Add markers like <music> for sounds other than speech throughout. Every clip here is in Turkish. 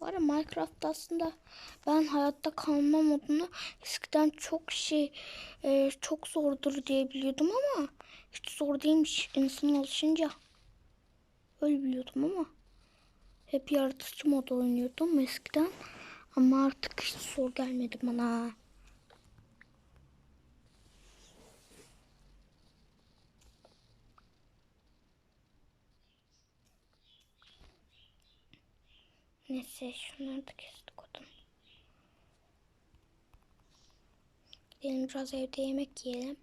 Var ya Minecraft aslında ben hayatta kalma modunu eskiden çok şey e, çok zordur diye biliyordum ama hiç zor değilmiş insan alışınca. Öyle biliyordum ama hep yaratıcı mod oynuyordum eskiden ama artık hiç zor gelmedi bana. Neyse şunları da kestik odun. Gidelim biraz evde yemek yiyelim.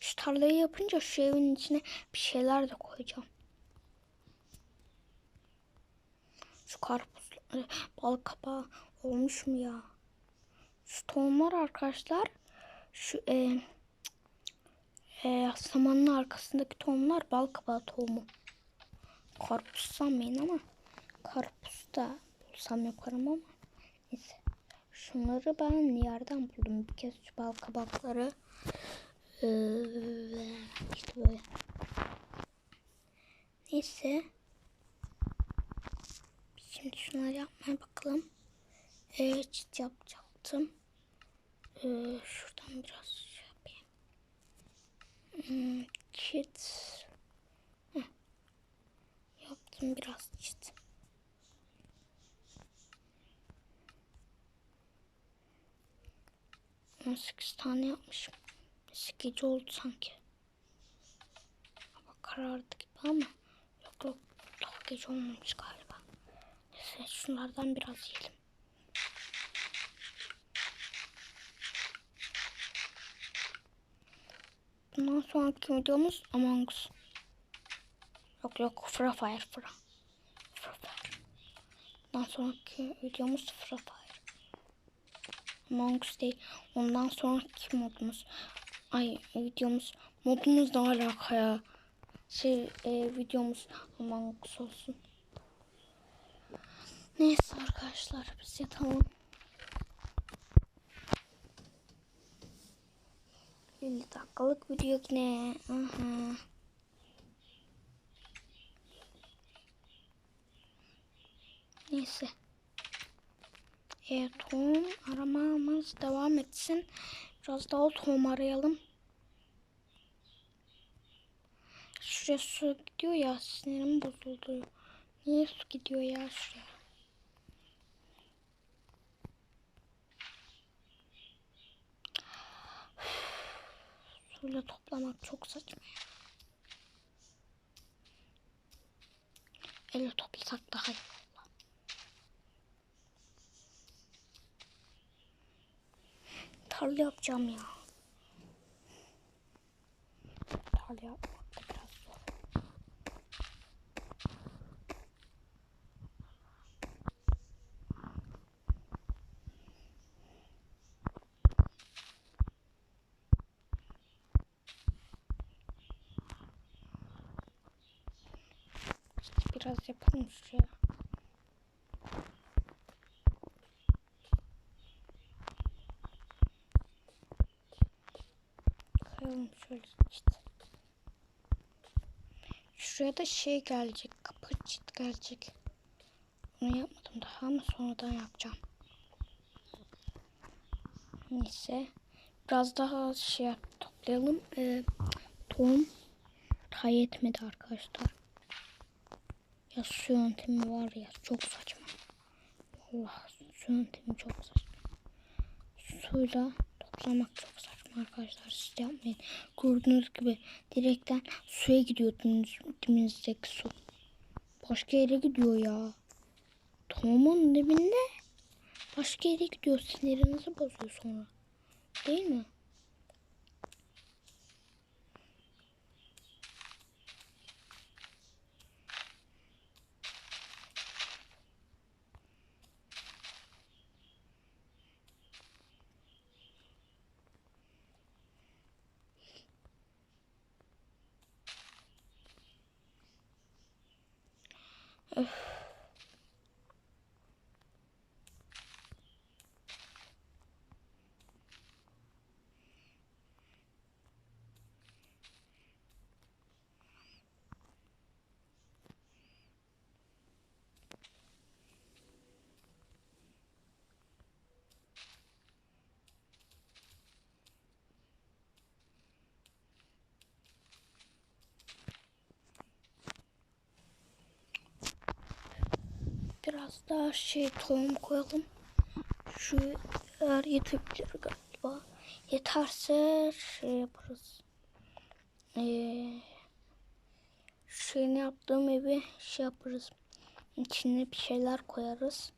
Şu tarlayı yapınca şu evin içine bir şeyler de koyacağım. Şu karpuz, e, balık kapağı olmuş mu ya? Şu tohumlar arkadaşlar. Şu e, e, samanın arkasındaki tohumlar bal kabağı tohumu. Karpuz sanmayın ama karpuz da bulsam yaparım ama neyse. Şunları ben yerden buldum bir kez şu bal kabakları. Ee, işte böyle. Neyse. Şimdi şunları yapmaya bakalım. Ee, çit yapacaktım. Ee, şuradan biraz şey yapayım. Hmm, çit. Heh. Yaptım biraz çit. On sekiz tane yapmışım. Gece oldu sanki. Hava karardı gibi ama yok yok daha gece olmamış galiba. Neyse şunlardan biraz yiyelim. Bundan sonraki videomuz Among Us. Yok yok Free Fire Free. Free. Bundan sonraki videomuz Free Fire. Among Us değil. Ondan sonraki modumuz. Ay videomuz. Modumuz da alaka ya. Şey e, videomuz Among Us olsun. Neyse arkadaşlar biz yatalım. 50 dakikalık video yine. Aha. Neyse. E, tohum aramamız devam etsin. Biraz daha tohum arayalım. Şuraya su gidiyor ya sinirim bozuldu. Niye su gidiyor ya şuraya? Suyla toplamak çok saçma ya. Elle toplasak daha iyi. Tarla yapacağım ya. Tarla yapmak da biraz zor. İşte biraz yapalım şuraya. Koyalım Şuraya da şey gelecek. Kapı çit gelecek. Bunu yapmadım daha ama sonradan yapacağım. Neyse. Biraz daha şey toplayalım. Ee, tohum daha yetmedi arkadaşlar. Ya su yöntemi var ya çok saçma. Allah su yöntemi çok saçma. Suyla toplamak çok saçma arkadaşlar. Siz yapmayın. Gördüğünüz gibi direkten suya gidiyor dibiniz, dibinizdeki su. Başka yere gidiyor ya. Tohumun dibinde başka yere gidiyor. Sinirinizi bozuyor sonra. Değil mi? <sighs> Ugh. <laughs> Biraz daha şey tohum koyalım. Şu eğer yetebilir galiba. Yeterse şey yaparız. Ee, şeyini yaptığım evi şey yaparız. İçine bir şeyler koyarız.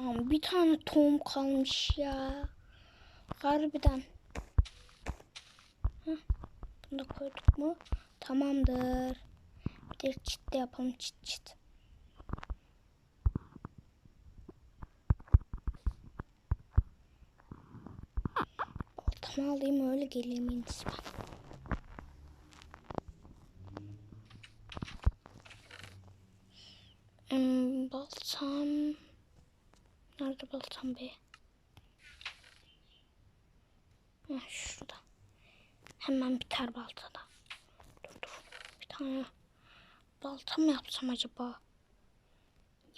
Tamam bir tane tohum kalmış ya. Harbiden. Heh, bunu da koyduk mu? Tamamdır. Bir de çit de yapalım çit çit. Baltamı alayım öyle geleyim en. Hmm, baltam... Baltam be? Heh, şurada. Hemen biter baltada. Dur dur. Bir tane balta mı yapsam acaba?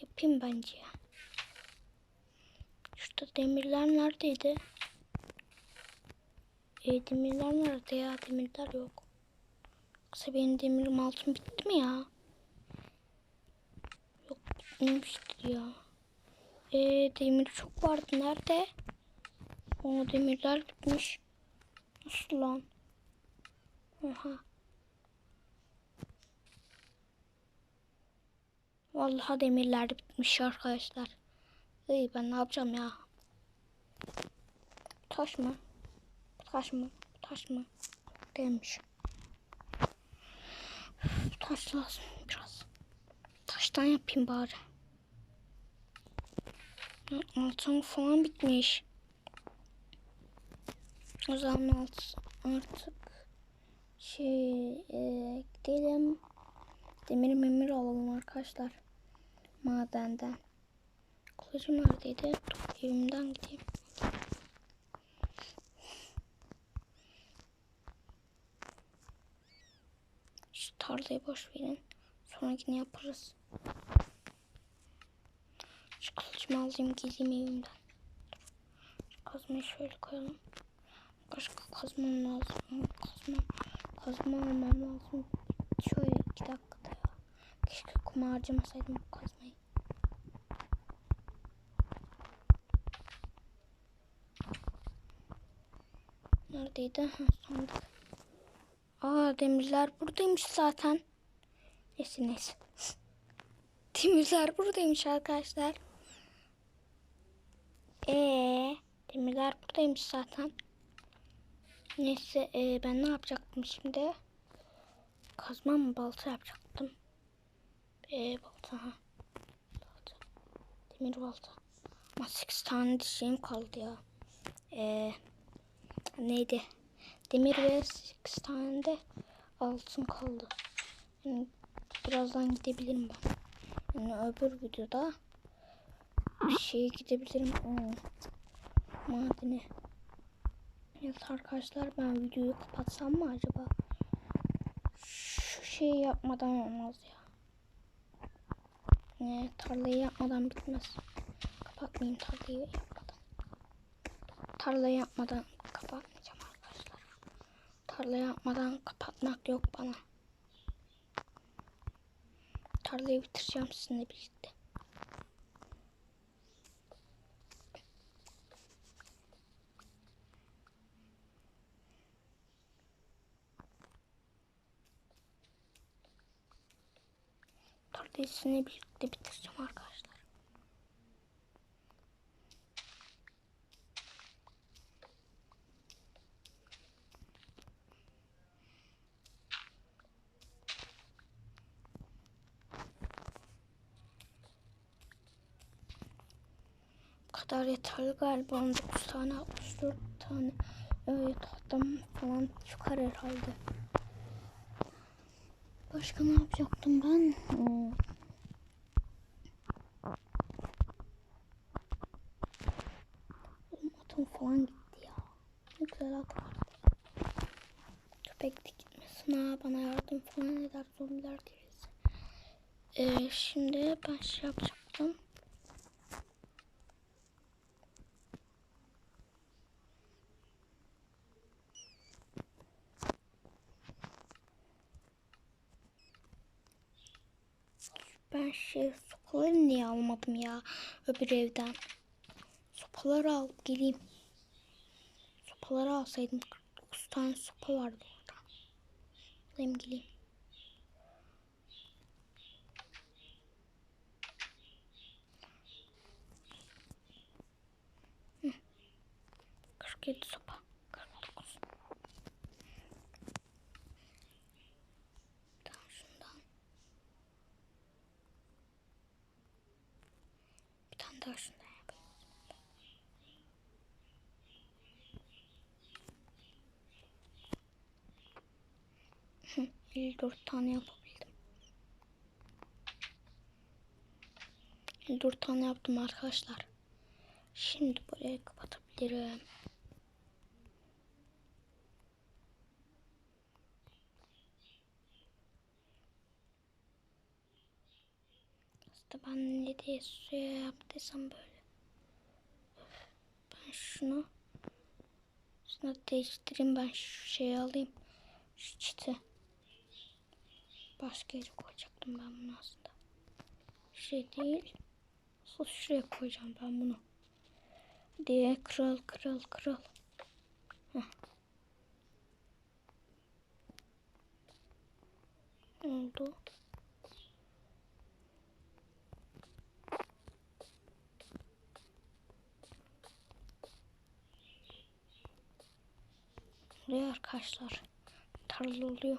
Yapayım bence ya. Şurada demirler neredeydi? E, demirler nerede ya? Demirler yok. Yoksa benim demirim altın bitti mi ya? Yok bitmemiştir ya. E, demir çok vardı. Nerede? O demirler bitmiş. Nasıl lan? Oha. Vallahi demirler de bitmiş arkadaşlar. İyi ben ne yapacağım ya? Taş mı? Taş mı? Taş mı? Değilmiş. Taş lazım biraz. Taştan yapayım bari. Altın falan bitmiş. O zaman artık şey e, gidelim. Demir memir alalım arkadaşlar. Madenden. Kılıcım neredeydi? Evimden gideyim. Şu tarlayı boş verin. Sonra yine yaparız. Şu kılıcımı alayım geleyim evimden. Kazmayı şöyle koyalım. Başka kazmam lazım. Kazma, kazma almam lazım. Şöyle iki dakikada ya. Keşke kuma harcamasaydım bu kazmayı. Neredeydi? Ha, sandık. Aa demirler buradaymış zaten. Neyse neyse. <laughs> demirler buradaymış arkadaşlar. Ee, demirler buradaymış zaten. Neyse e, ben ne yapacaktım şimdi? Kazma mı balta yapacaktım. E, balta ha. Balta. Demir balta. Ama 8 tane dişim kaldı ya. E, neydi? Demir ve 8 tane de altın kaldı. Yani birazdan gidebilirim ben. Yani öbür videoda şeye gidebilirim. Oo. Madene. Evet arkadaşlar ben videoyu kapatsam mı acaba? Şu şeyi yapmadan olmaz ya. Ne tarlayı yapmadan bitmez. Kapatmayayım tarlayı yapmadan. Tarlayı yapmadan kapatmayacağım arkadaşlar. Tarlayı yapmadan kapatmak yok bana. Tarlayı bitireceğim sizinle birlikte. Tarlayı birlikte bitireceğim arkadaşlar. Bu kadar yeterli galiba 19 tane 64 tane evet tahtam falan çıkar herhalde. Başka ne yapacaktım ben? Hmm. kafasına bana yardım falan eder zombiler gerisi. Ee, şimdi ben şey yapacaktım. Ben şey sopaları niye almadım ya öbür evden. Sopaları al geleyim. Sopaları alsaydım 9 tane sopa vardı orada. Alayım geleyim. Hı. 47 sopa. 49. Tamam şundan. Bir tane daha şundan yapayım. Hı, 54 tane yapabildim. 54 tane yaptım arkadaşlar. Şimdi burayı kapatabilirim. Aslında ben ne diye suya yaptıysam böyle. Ben şunu şunu değiştireyim ben şu şeyi alayım. Şu çiti. Başka yere koyacaktım ben bunu aslında. Şey değil. Asıl şuraya koyacağım ben bunu. Diye kral kral kral. Heh. Oldu. Buraya arkadaşlar tarla oluyor.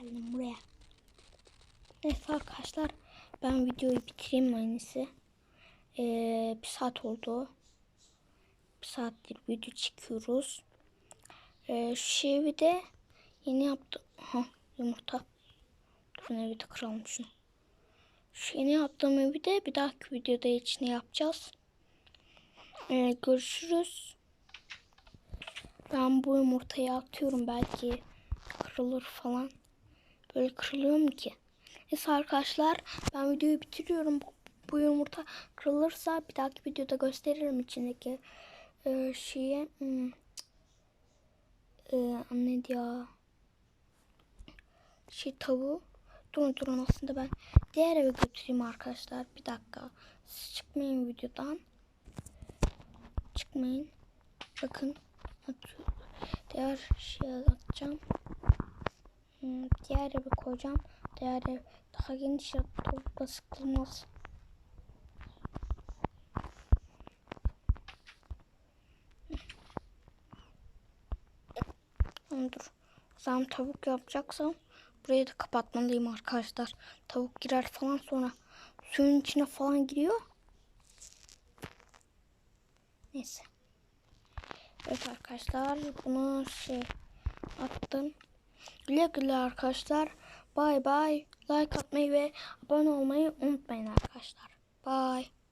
Geldin buraya? Neyse arkadaşlar ben videoyu bitireyim iyisi. Ee, bir saat oldu. Bir saattir video çekiyoruz. Ee, şu şeyi de yeni yaptım. Aha yumurta. Durun evi de kıralım şunu. Şu yeni yaptığım evi de bir dahaki videoda içine yapacağız. Ee, görüşürüz. Ben bu yumurtayı atıyorum belki kırılır falan. Böyle kırılıyor mu ki? Neyse arkadaşlar ben videoyu bitiriyorum. Bu, yumurta kırılırsa bir dahaki videoda gösteririm içindeki e, şeyi. Hmm. E, ne diyor? Şey tavuğu. Durun durun aslında ben diğer eve götüreyim arkadaşlar. Bir dakika. Siz çıkmayın videodan. Çıkmayın. Bakın. Diğer şeye atacağım. Hmm, diğer eve koyacağım. Diğer ev daha geniş tavukla sıkılmaz. Tamam, dur. O zaman tavuk yapacaksam burayı da kapatmalıyım arkadaşlar. Tavuk girer falan sonra suyun içine falan giriyor. Neyse. Evet arkadaşlar bunu şey attım. Güle güle arkadaşlar. Bay bay. Like atmayı ve abone olmayı unutmayın arkadaşlar. Bye.